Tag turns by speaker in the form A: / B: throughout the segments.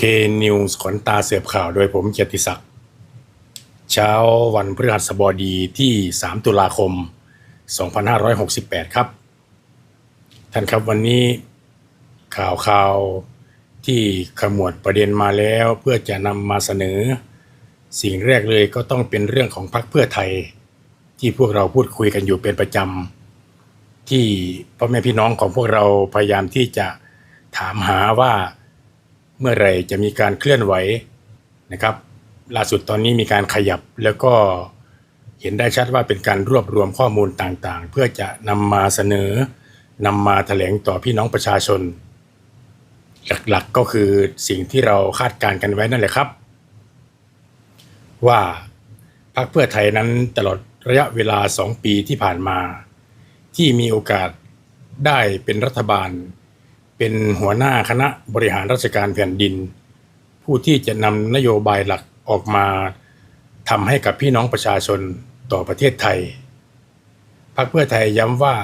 A: K News ขนตาเสือบข่าวโดยผมเกียรติศักดิ์เช้าวันพฤหัสบดีที่ 3 ตุลาคม 2568 ครับ ท่านครับวันนี้ข่าวข่าวที่ขมวดประเด็นมาแล้วเพื่อจะนำมาเสนอ สิ่งแรกเลยก็ต้องเป็นเรื่องของพรรคเพื่อไทย ที่พวกเราพูดคุยกันอยู่เป็นประจำที่พ่อแม่พี่น้องของพวกเราพยายามที่จะถามหาว่า มื่อไรจะมีการเคลื่อนไหวนะครับล่าสุดตอนนี้มีการขยับแล้วก็เห็นได้ชัดว่าเป็นการรวบรวมข้อมูลต่างๆ เพื่อจะนำมาเสนอนำมาแถลงต่อพี่น้องประชาชน หลักๆก็คือสิ่งที่เราคาดการณ์กันไว้นั่นแหละครับ ว่าพรรคเพื่อไทยนั้นตลอดระยะเวลา 2 ปีที่ผ่านมา ที่มีโอกาสได้เป็นรัฐบาล เป็นหัวหน้าคณะบริหารราชการแผ่นดิน ผู้ที่จะนำนโยบายหลักออกมาทำให้กับพี่น้องประชาชนต่อประเทศไทยพรรคเพื่อไทยย้ำว่า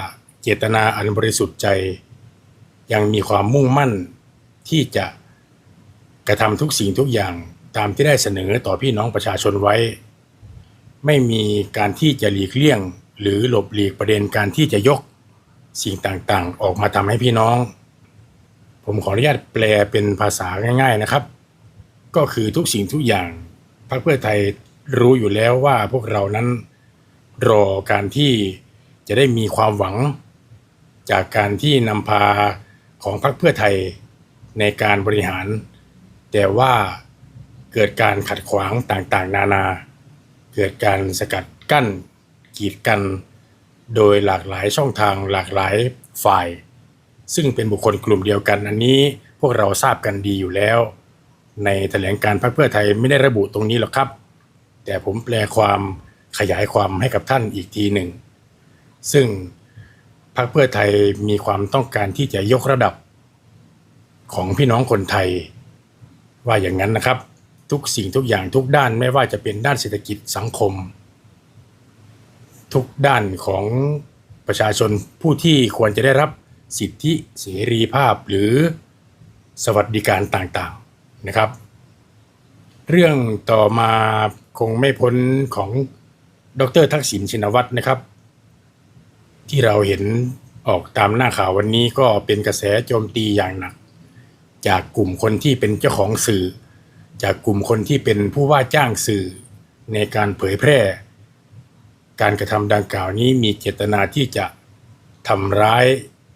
A: เจตนาอันบริสุทธิ์ใจ ยังมีความมุ่งมั่นที่จะกระทำทุกสิ่งทุกอย่างตามที่ได้เสนอต่อพี่น้องประชาชนไว้ ไม่มีการที่จะหลีกเลี่ยง หรือหลบหลีกประเด็นการที่จะยกสิ่งต่างๆ ออกมาทำให้พี่น้อง ผมขออนุญาตแปลเป็นภาษาง่าย ๆนะครับ ก็คือทุกสิ่งทุกอย่างพรรคเพื่อไทยรู้อยู่แล้วว่าพวกเรานั้นรอการที่จะได้มีความหวัง จากการที่นำพาของพรรคเพื่อไทยในการบริหาร แต่ว่าเกิดการขัดขวางต่างๆ นานา เกิดการสกัดกั้นกีดกัน โดยหลากหลายช่องทางหลากหลายฝ่าย ซึ่งเป็นบุคคลกลุ่มเดียวกันอันนี้พวกเราทราบกันดีอยู่แล้ว ในแถลงการพรรคเพื่อไทยไม่ได้ระบุตรงนี้หรอกครับ แต่ผมแปลความขยายความให้กับท่านอีกทีหนึ่ง ซึ่งพรรคเพื่อไทยมีความต้องการที่จะยกระดับ ของพี่น้องคนไทย ว่าอย่างนั้นนะครับ ทุกสิ่งทุกอย่างทุกด้านไม่ว่าจะเป็นด้านเศรษฐกิจสังคม ทุกด้านของประชาชนผู้ที่ควรจะได้รับ สิทธิเสรีภาพหรือสวัสดิการต่างๆนะครับ เรื่องต่อมาคงไม่พ้นของดรทักษิณชินวัตรนะครับ ที่เราเห็นออกตามหน้าข่าววันนี้ก็เป็นกระแสโจมตีอย่างหนัก จากกลุ่มคนที่เป็นเจ้าของสื่อ จากกลุ่มคนที่เป็นผู้ว่าจ้างสื่อในการเผยแพร่ การกระทำดังกล่าวนี้มีเจตนาที่จะทำร้าย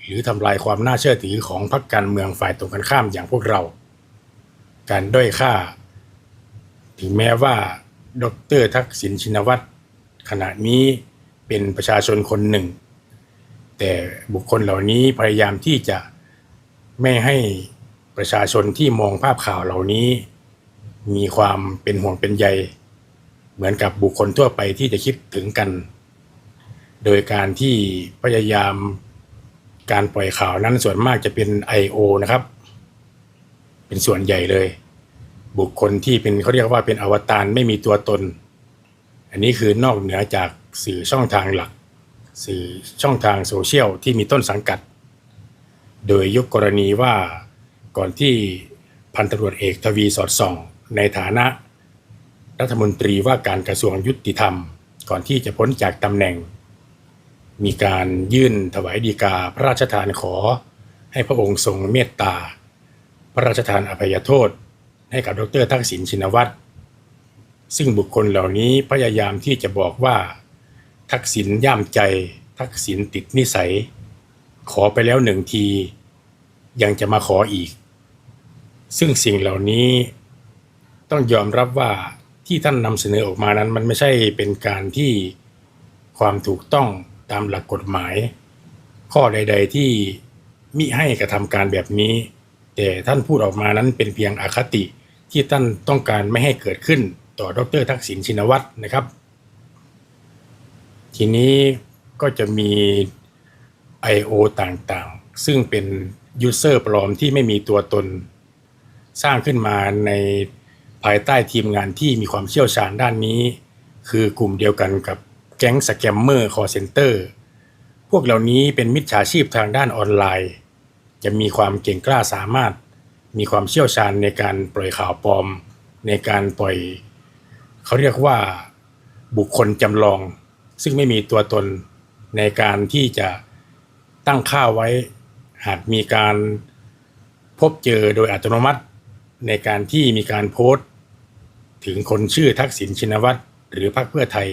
A: หรือทำลายความน่าเชื่อถือของพรรคการเมืองฝ่ายตรงกันข้ามอย่างพวกเรา การด้อยค่า ถึงแม้ว่าดรทักษิณชินวัตรขณะนี้เป็นประชาชนคนหนึ่ง แต่บุคคลเหล่านี้พยายามที่จะไม่ให้ประชาชนที่มองภาพข่าวเหล่านี้ มีความเป็นห่วงเป็นใย เหมือนกับบุคคลทั่วไปที่จะคิดถึงกัน โดยการที่พยายาม การปล่อยข่าวนั้นส่วนมากจะเป็น I.O. นะครับ เป็นส่วนใหญ่เลย บุคคลที่เป็นเขาเรียกว่าเป็นอวตารไม่มีตัวตน อันนี้คือนอกเหนือจากสื่อช่องทางหลัก สื่อช่องทางโซเชียลที่มีต้นสังกัด โดยยกกรณีว่าก่อนที่พันตำรวจเอกทวีสอดส่อง ในฐานะรัฐมนตรีว่าการกระทรวงยุติธรรม ก่อนที่จะพ้นจากตำแหน่ง มีการยื่นถวายดีกาพระราชทานขอ ให้พระองค์ทรงเมตตา พระราชทานอภัยโทษ ให้กับดรทักษิณชินวัตรซึ่งบุคคลเหล่านี้พยายามที่จะบอกว่า ทักษิณย่ามใจ ทักษิณติดนิสัย ขอไปแล้วหนึ่งที ยังจะมาขออีก ซึ่งสิ่งเหล่านี้ต้องยอมรับว่าที่ท่านนำเสนอออกมานั้นมันไม่ใช่เป็นการที่ความถูกต้อง ตามหลักกฎหมาย ข้อใด ๆ ที่มิให้กระทำการแบบนี้ แต่ท่านพูดออกมานั้นเป็นเพียงอคติที่ท่านต้องการไม่ให้เกิดขึ้นต่อดรทักษิณชินวัตรนะครับ ทีนี้ก็จะมี I.O. ต่างๆ ซึ่งเป็นยูเซอร์ปลอมที่ไม่มีตัวตน สร้างขึ้นมาในภายใต้ทีมงานที่มีความเชี่ยวชาญด้านนี้ คือกลุ่มเดียวกันกับ แก๊งสแกมเมอร์คอเซนเตอร์ พวกเหล่านี้เป็นมิจฉาชีพทางด้านออนไลน์ จะมีความเก่งกล้าสามารถ มีความเชี่ยวชาญในการปล่อยข่าวปลอม ในการปล่อย เขาเรียกว่าบุคคลจำลอง ซึ่งไม่มีตัวตนในการที่จะตั้งค่าไว้ หากมีการพบเจอโดยอัตโนมัติ ในการที่มีการโพสต์ ถึงคนชื่อทักษิณชินวัตรหรือพรรคเพื่อไทย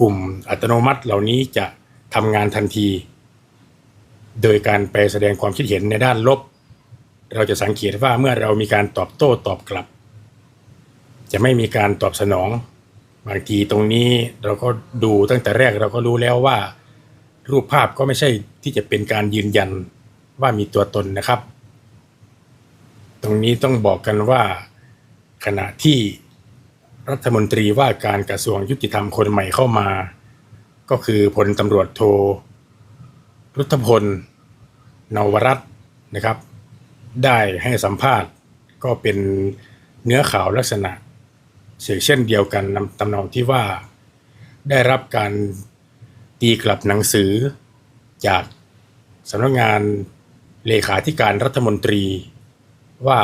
A: กลุ่มอัตโนมัติเหล่านี้จะทำงานทันที โดยการไปแสดงความคิดเห็นในด้านลบ เราจะสังเกตว่าเมื่อเรามีการตอบโต้ตอบกลับ จะไม่มีการตอบสนองบางทีตรงนี้เราก็ดูตั้งแต่แรกเราก็รู้แล้วว่า รูปภาพก็ไม่ใช่ที่จะเป็นการยืนยันว่ามีตัวตนนะครับ ตรงนี้ต้องบอกกันว่าขณะที่ รัฐมนตรีว่าการกระทรวงยุติธรรมคนใหม่เข้ามา ก็คือพลตำรวจโทรุทธพลนวรัตน์นะครับ ได้ให้สัมภาษณ์ก็เป็นเนื้อข่าวลักษณะเฉกเช่นเดียวกันนำตำนองที่ว่าได้รับการตีกลับหนังสือจากสำนักงานเลขาธิการรัฐมนตรีว่า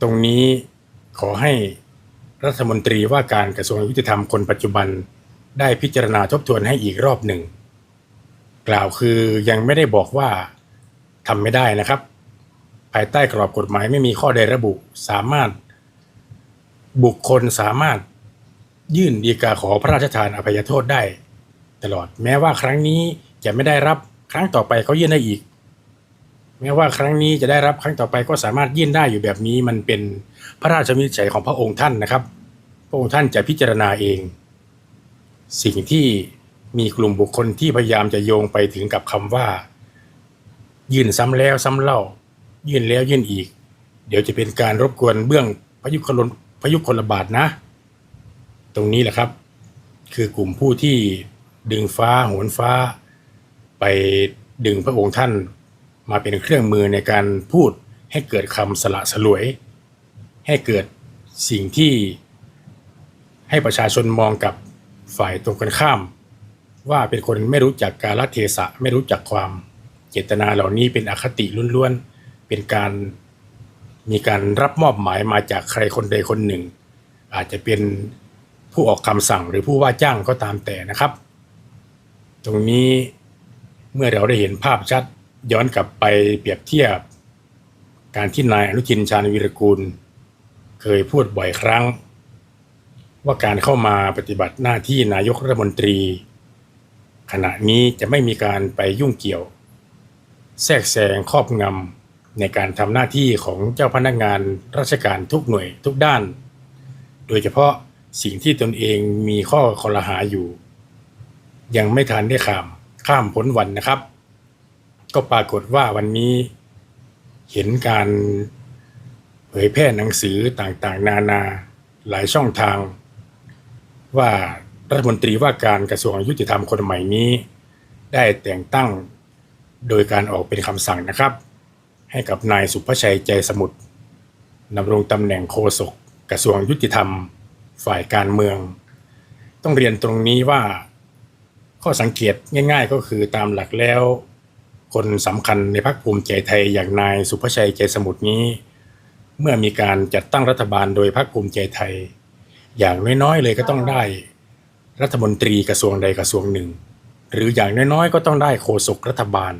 A: ตรงนี้ขอให้ รัฐมนตรีว่าการกระทรวงยุติธรรมคนปัจจุบัน ได้พิจารณาทบทวนให้อีกรอบหนึ่ง กล่าวคือยังไม่ได้บอกว่าทำไม่ได้นะครับ ภายใต้กรอบกฎหมายไม่มีข้อใดระบุสามารถ บุคคลสามารถยื่นดีกาขอพระราชทานอภัยโทษได้ ตลอดแม้ว่าครั้งนี้จะไม่ได้รับครั้งต่อไปเขายื่นได้อีก แม้ว่าครั้งนี้จะได้รับครั้งต่อไปก็สามารถยื่นได้อยู่แบบนี้มันเป็นพระราชวินิจฉัยของพระองค์ท่านนะครับ พระองค์ท่านจะพิจารณาเอง สิ่งที่มีกลุ่มบุคคลที่พยายามจะโยงไปถึงกับคำว่า ยื่นซ้ำแล้วซ้ำเล่า ยื่นแล้วยื่นอีก เดี๋ยวจะเป็นการรบกวนเบื้องพยุคลนพยุคลบาทนะ ตรงนี้แหละครับ คือกลุ่มผู้ที่ดึงฟ้าโหนฟ้า ไปดึงพระองค์ท่าน มาเป็นเครื่องมือในการพูดให้เกิดคำสละสลวย ให้เกิดสิ่งที่ให้ประชาชนมองกับฝ่ายตรงกันข้าม ว่าเป็นคนไม่รู้จักกาลเทศะไม่รู้จักความเจตนาเหล่านี้เป็นอคติล้วนๆ เป็นการมีการรับมอบหมายมาจากใครคนใดคนหนึ่ง อาจจะเป็นผู้ออกคำสั่งหรือผู้ว่าจ้างก็ตามแต่นะครับ ตรงนี้เมื่อเราได้เห็นภาพชัด ย้อนกลับไปเปรียบเทียบ การที่นายอนุทินชาญวีรกูล เคยพูดบ่อยครั้ง ว่าการเข้ามาปฏิบัติหน้าที่นายกรัฐมนตรี ขณะนี้จะไม่มีการไปยุ่งเกี่ยว แทรกแซงครอบงำในการทำหน้าที่ของเจ้าพนักงานราชการทุกหน่วยทุกด้าน โดยเฉพาะสิ่งที่ตนเองมีข้อคอรหาอยู่ ยังไม่ทันได้ข้ามข้ามพ้นวันนะครับ ก็ปรากฏว่าวันนี้เห็นการเผยแพร่หนังสือต่างๆ นานาหลายช่องทาง ว่ารัฐมนตรีว่าการกระทรวงยุติธรรมคนใหม่นี้ ได้แต่งตั้งโดยการออกเป็นคำสั่งนะครับ ให้กับนายสุภชัยใจสมุทรดำรงตำแหน่งโฆษกกระทรวงยุติธรรมฝ่ายการเมือง ต้องเรียนตรงนี้ว่าข้อสังเกตง่าย ๆ ก็คือตามหลักแล้ว คนสำคัญในพรรคภูมิใจไทยอย่างนายสุภชัยใจสมุทรนี้ เมื่อมีการจัดตั้งรัฐบาลโดยพรรคภูมิใจไทย อย่างน้อยๆเลยก็ต้องได้ รัฐมนตรีกระทรวงใดกระทรวงหนึ่ง หรืออย่างน้อยๆ ก็ต้องได้โฆษกรัฐบาล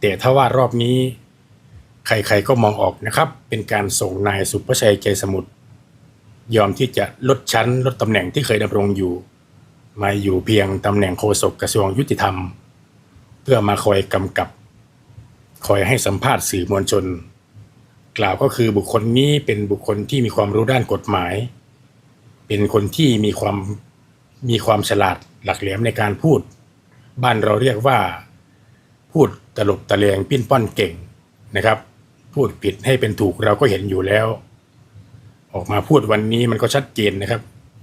A: แต่ถ้าว่ารอบนี้ ใครๆก็มองออกนะครับ เป็นการส่งนายสุภชัยใจสมุทรยอมที่จะลดชั้นลดตำแหน่งที่เคยดำรงอยู่ มาอยู่เพียงตำแหน่งโฆษกกระทรวงยุติธรรม พื่อมาคอยกำกับ คอยให้สัมภาษณ์สื่อมวลชน กล่าวก็คือบุคคลนี้เป็นบุคคลที่มีความรู้ด้านกฎหมาย เป็นคนที่มีความมีความฉลาดหลักแหลมในการพูด บ้านเราเรียกว่า พูดตลบตะเลงปิ้นป้อนเก่งนะครับ พูดผิดให้เป็นถูกเราก็เห็นอยู่แล้ว ออกมาพูดวันนี้มันก็ชัดเจนนะครับ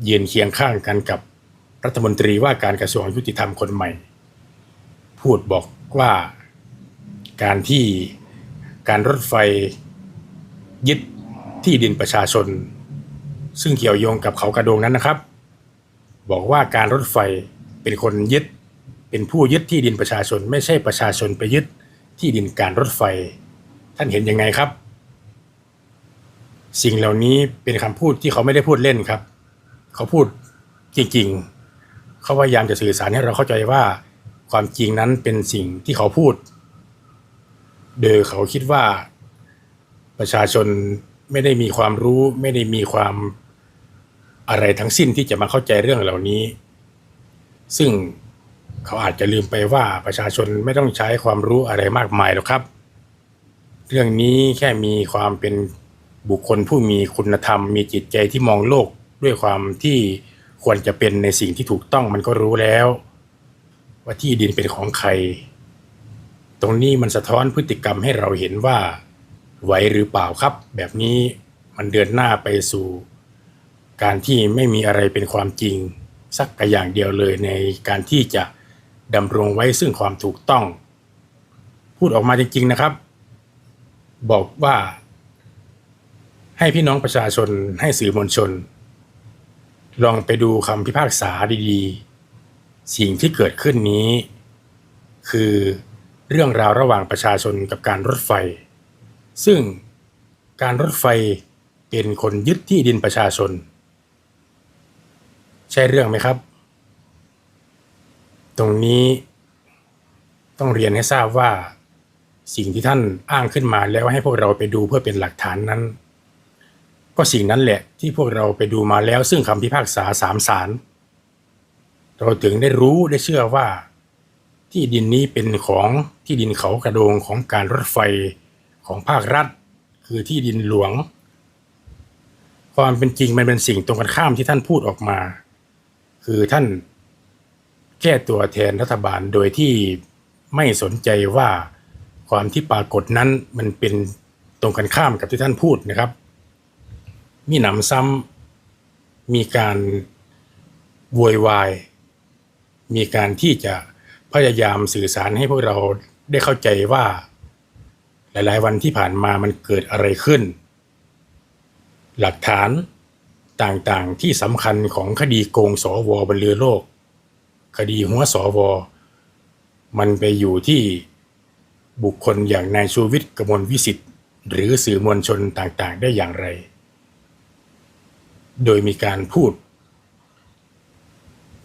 A: ยืนเคียงข้างกันกับรัฐมนตรีว่าการกระทรวงยุติธรรมคนใหม่ พูดบอกว่าการที่การรถไฟยึดที่ดินประชาชน ซึ่งเกี่ยวโยงกับเขากระโดงนั้นนะครับ บอกว่าการรถไฟเป็นคนยึดเป็นผู้ยึดที่ดินประชาชน ไม่ใช่ประชาชนไปยึดที่ดินการรถไฟ ท่านเห็นยังไงครับ สิ่งเหล่านี้เป็นคำพูดที่เขาไม่ได้พูดเล่นครับ เขาพูดจริงๆ เขาพยายามจะสื่อสารให้เราเข้าใจว่า ความจริงนั้นเป็นสิ่งที่เขาพูด โดยเขาคิดว่าประชาชนไม่ได้มีความรู้ ไม่ได้มีความอะไรทั้งสิ้นที่จะมาเข้าใจเรื่องเหล่านี้ ซึ่งเขาอาจจะลืมไปว่าประชาชนไม่ต้องใช้ความรู้อะไรมากมายหรอกครับ เรื่องนี้แค่มีความเป็นบุคคลผู้มีคุณธรรม มีจิตใจที่มองโลกด้วยความที่ควรจะเป็นในสิ่งที่ถูกต้องมันก็รู้แล้ว ว่าที่ดินเป็นของใคร ตรงนี้มันสะท้อนพฤติกรรมให้เราเห็นว่า ไหวหรือเปล่าครับ แบบนี้มันเดินหน้าไปสู่ การที่ไม่มีอะไรเป็นความจริง สักกระอย่างเดียวเลยในการที่จะดำรงไว้ซึ่งความถูกต้อง พูดออกมาจริง ๆนะครับ บอกว่า ให้พี่น้องประชาชนให้สื่อมวลชน ลองไปดูคำพิพากษาดีๆ สิ่งที่เกิดขึ้นนี้ คือเรื่องราวระหว่างประชาชนกับการรถไฟ ซึ่งการรถไฟเป็นคนยึดที่ดินประชาชน ใช่เรื่องไหมครับ ตรงนี้ต้องเรียนให้ทราบว่า สิ่งที่ท่านอ้างขึ้นมาแล้วให้พวกเราไปดูเพื่อเป็นหลักฐานนั้น ก็สิ่งนั้นแหละที่พวกเราไปดูมาแล้วซึ่งคำพิพากษาสามศาล เราถึงได้รู้ได้เชื่อว่า ที่ดินนี้เป็นของที่ดินเขากระโดงของการรถไฟของภาครัฐ คือที่ดินหลวง ความเป็นจริงมันเป็นสิ่งตรงกันข้ามที่ท่านพูดออกมา คือท่านแค่ตัวแทนรัฐบาลโดยที่ไม่สนใจว่าความที่ปรากฏนั้นมันเป็นตรงกันข้ามกับที่ท่านพูดนะครับ มีหนำซ้ำมีการโวยวาย มีการที่จะพยายามสื่อสารให้พวกเราได้เข้าใจว่า หลาย ๆ วันที่ผ่านมามันเกิดอะไรขึ้น หลักฐานต่างๆที่สำคัญของคดีโกงสวบนเรือโลก คดีหัวสว มันไปอยู่ที่บุคคลอย่างนายชูวิทย์กมลวิสิทธิ์ หรือสื่อมวลชนต่างๆ ได้อย่างไร โดยมีการพูด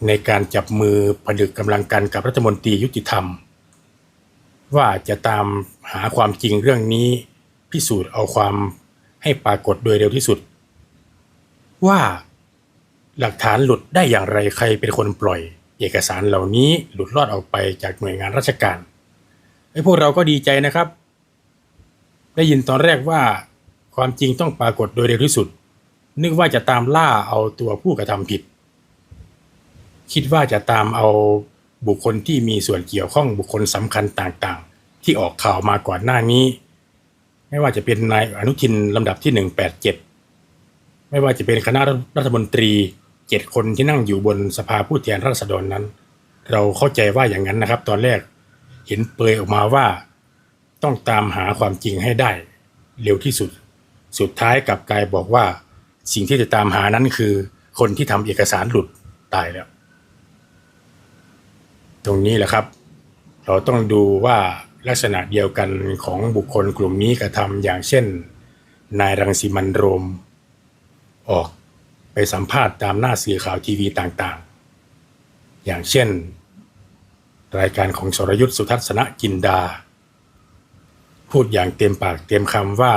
A: ในการจับมือผนึกกำลังกันกับรัฐมนตรียุติธรรม ว่าจะตามหาความจริงเรื่องนี้พิสูจน์เอาความให้ปรากฏโดยเร็วที่สุด ว่าหลักฐานหลุดได้อย่างไรใครเป็นคนปล่อย เอกสารเหล่านี้หลุดรอดออกไปจากหน่วยงานราชการไอ้พวกเราก็ดีใจนะครับ ได้ยินตอนแรกว่าความจริงต้องปรากฏโดยเร็วที่สุด นึกว่าจะตามล่าเอาตัวผู้กระทำผิด คิดว่าจะตามเอาบุคคลที่มีส่วนเกี่ยวข้องบุคคลสำคัญต่างๆ ที่ออกข่าวมาก่อนหน้านี้ ไม่ว่าจะเป็นนายอนุทินลำดับที่ 187 ไม่ว่าจะเป็นคณะรัฐมนตรีเจ็ดคนที่นั่งอยู่บนสภาผู้แทนราษฎรนั้น เราเข้าใจว่าอย่างนั้นนะครับ ตอนแรกเห็นเปยออกมาว่า ต้องตามหาความจริงให้ได้ เร็วที่สุด สุดท้ายกับกายบอกว่า สิ่งที่จะตามหานั้นคือ คนที่ทำเอกสารหลุดตายแล้ว ตรงนี้แหละครับ เราต้องดูว่าลักษณะเดียวกันของบุคคลกลุ่มนี้กระทำอย่างเช่น นายรังสิมันโรม ออกไปสัมภาษณ์ตามหน้าสื่อข่าวทีวีต่างๆ อย่างเช่น รายการของสรยุทธสุทัศนจินดา พูดอย่างเต็มปากเต็มคำว่า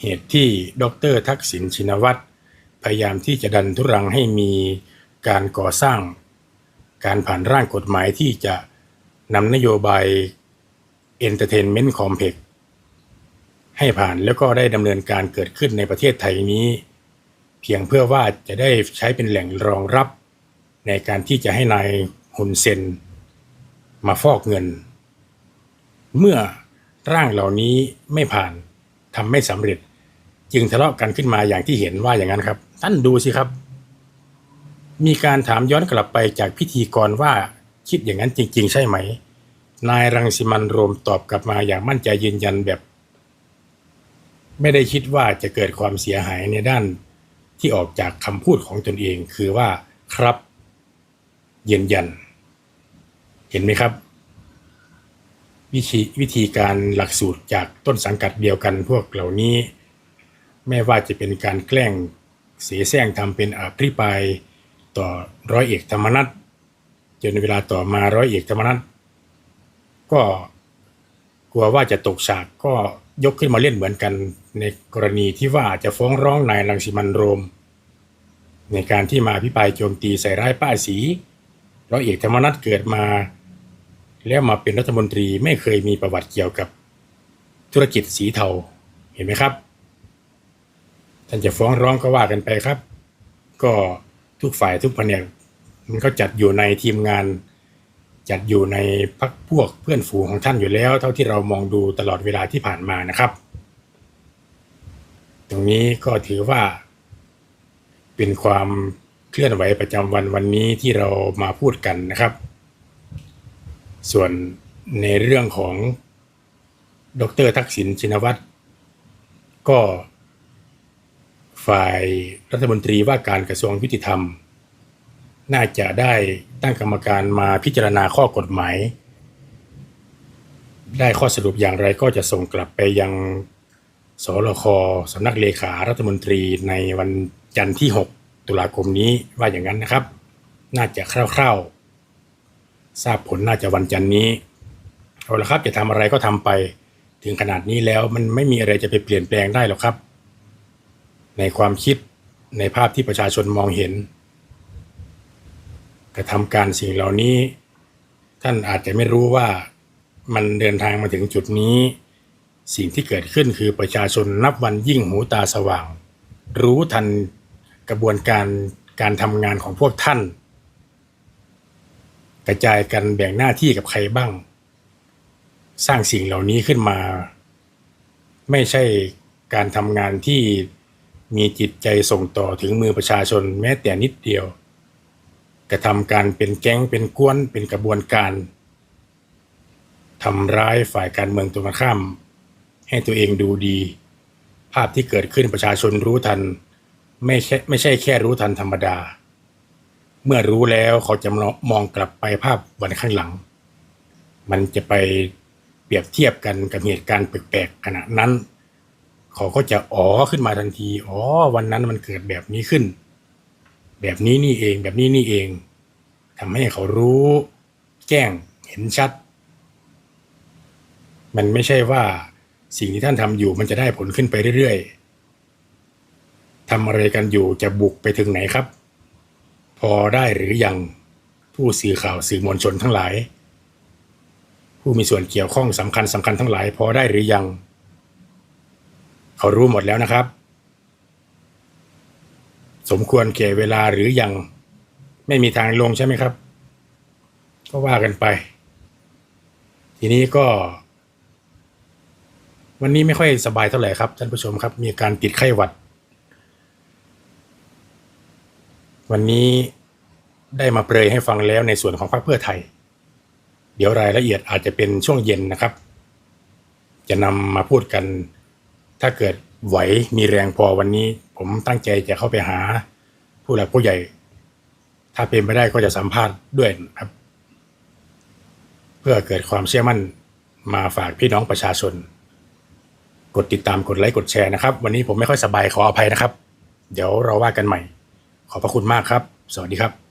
A: เหตุที่ดรทักษิณชินวัตรพยายามที่จะดันทุรังให้มีการก่อสร้าง การผ่านร่างกฎหมายที่จะนำนโยบาย Entertainment Complex ให้ผ่านแล้วก็ได้ดำเนินการเกิดขึ้นในประเทศไทยนี้ เพียงเพื่อว่าจะได้ใช้เป็นแหล่งรองรับ ในการที่จะให้นายฮุนเซน มาฟอกเงิน เมื่อร่างเหล่านี้ไม่ผ่านทำไม่สำเร็จ จึงทะเลาะกันขึ้นมาอย่างที่เห็นว่าอย่างนั้นครับ ท่านดูสิครับ มีการถามย้อนกลับไปจากพิธีกรว่าคิดอย่างนั้นจริง ๆ ใช่ไหม นายรังสิมันโรมตอบกลับมาอย่างมั่นใจยืนยันแบบ ไม่ได้คิดว่าจะเกิดความเสียหายในด้านที่ออกจากคำพูดของตนเอง คือว่าครับยืนยัน เห็นไหมครับ วิธีวิธีการหลักสูตรจากต้นสังกัดเดียวกันพวกเหล่านี้ ไม่ว่าจะเป็นการแกล้งเสียแซงทำเป็นอภิปราย ต่อร้อยเอกธรรมนัฐจนเวลาต่อมาร้อยเอกธรรมนัฐก็กลัวว่าจะตกฉากก็ยกขึ้นมาเล่นเหมือนกัน ในกรณีที่ว่าจะฟ้องร้องนายรังสิมันโรม ในการที่มาอภิปรายโจมตีใส่ร้ายป้าสีร้อยเอกธรรมนัฐเกิดมา แล้วมาเป็นรัฐมนตรีไม่เคยมีประวัติเกี่ยวกับธุรกิจสีเทาเห็นไหมครับ ท่านจะฟ้องร้องก็ว่ากันไปครับ ก็ ทุกฝ่ายทุกแผนกมันก็จัดอยู่ในทีมงาน จัดอยู่ในพักพวกเพื่อนฝูงของท่านอยู่แล้ว เท่าที่เรามองดูตลอดเวลาที่ผ่านมานะครับ ตรงนี้ก็ถือว่า เป็นความเคลื่อนไหวประจำวันวันนี้ที่เรามาพูดกันนะครับ ส่วนในเรื่องของดรทักษิณชินวัตรก็ ฝ่ายรัฐมนตรีว่าการกระทรวงยุติธรรม น่าจะได้ตั้งกรรมการมาพิจารณาข้อกฎหมาย ได้ข้อสรุปอย่างไรก็จะส่งกลับไปยังสรคสำนักเลขารัฐมนตรีในวันจันทร์ที่ 6 ตุลาคมนี้ว่าอย่างนั้นนะครับ น่าจะคร่าวๆ ทราบผลน่าจะวันจันทร์นี้เอาละครับจะทำอะไรก็ทำไปถึงขนาดนี้แล้วมันไม่มีอะไรจะไปเปลี่ยนแปลงได้หรอกครับ ในความคิดในภาพที่ประชาชนมองเห็น กระทำการสิ่งเหล่านี้ ท่านอาจจะไม่รู้ว่ามันเดินทางมาถึงจุดนี้ สิ่งที่เกิดขึ้นคือประชาชนนับวันยิ่งหูตาสว่าง รู้ทันกระบวนการการทำงานของพวกท่าน กระจายกันแบ่งหน้าที่กับใครบ้าง สร้างสิ่งเหล่านี้ขึ้นมา ไม่ใช่การทำงานที่ มีจิตใจส่งต่อถึงมือประชาชนแม้แต่นิดเดียว กระทำการเป็นแก๊งเป็นกวนเป็นกระบวนการทำร้ายฝ่ายการเมืองตรงกันข้าม ให้ตัวเองดูดี ภาพที่เกิดขึ้นประชาชนรู้ทัน ไม่แค่ไม่ใช่แค่รู้ทันธรรมดา เมื่อรู้แล้วเขาจะมองกลับไปภาพวันข้างหลัง มันจะไปเปรียบเทียบกันกับเหตุการณ์แปลกๆขณะนั้น เขาก็จะอ๋อขึ้นมาทันทีอ๋อวันนั้นมันเกิดแบบนี้ขึ้น แบบนี้นี่เอง แบบนี้นี่เองทำให้เขารู้ แจ้งเห็นชัด มันไม่ใช่ว่าสิ่งที่ท่านทำอยู่มันจะได้ผลขึ้นไปเรื่อยๆทำอะไรกันอยู่จะบุกไปถึงไหนครับ พอได้หรือยังผู้สื่อข่าวสื่อมวลชนทั้งหลาย ผู้มีส่วนเกี่ยวข้องสำคัญสำคัญทั้งหลาย พอได้หรือยัง เขารู้หมดแล้วนะครับ สมควรแก่เวลาหรือยังไม่มีทางลงใช่ไหมครับ ก็ว่ากันไป ทีนี้ก็ วันนี้ไม่ค่อยสบายเท่าไหร่ครับท่านผู้ชมครับ มีการติดไข้หวัด วันนี้ได้มาเปรยให้ฟังแล้วในส่วนของพรรคเพื่อไทย เดี๋ยวรายละเอียดอาจจะเป็นช่วงเย็นนะครับ จะนำมาพูดกัน ถ้าเกิดไหวมีแรงพอวันนี้ ผมตั้งใจจะเข้าไปหา ผู้หลักผู้ใหญ่ ถ้าเป็นไปได้ก็จะสัมภาษณ์ด้วยครับ เพื่อเกิดความเชื่อมั่นมาฝากพี่น้องประชาชน กดติดตามกดไลค์กดแชร์นะครับ วันนี้ผมไม่ค่อยสบายขออภัยนะครับ เดี๋ยวเราว่ากันใหม่ ขอบพระคุณมากครับ สวัสดีครับ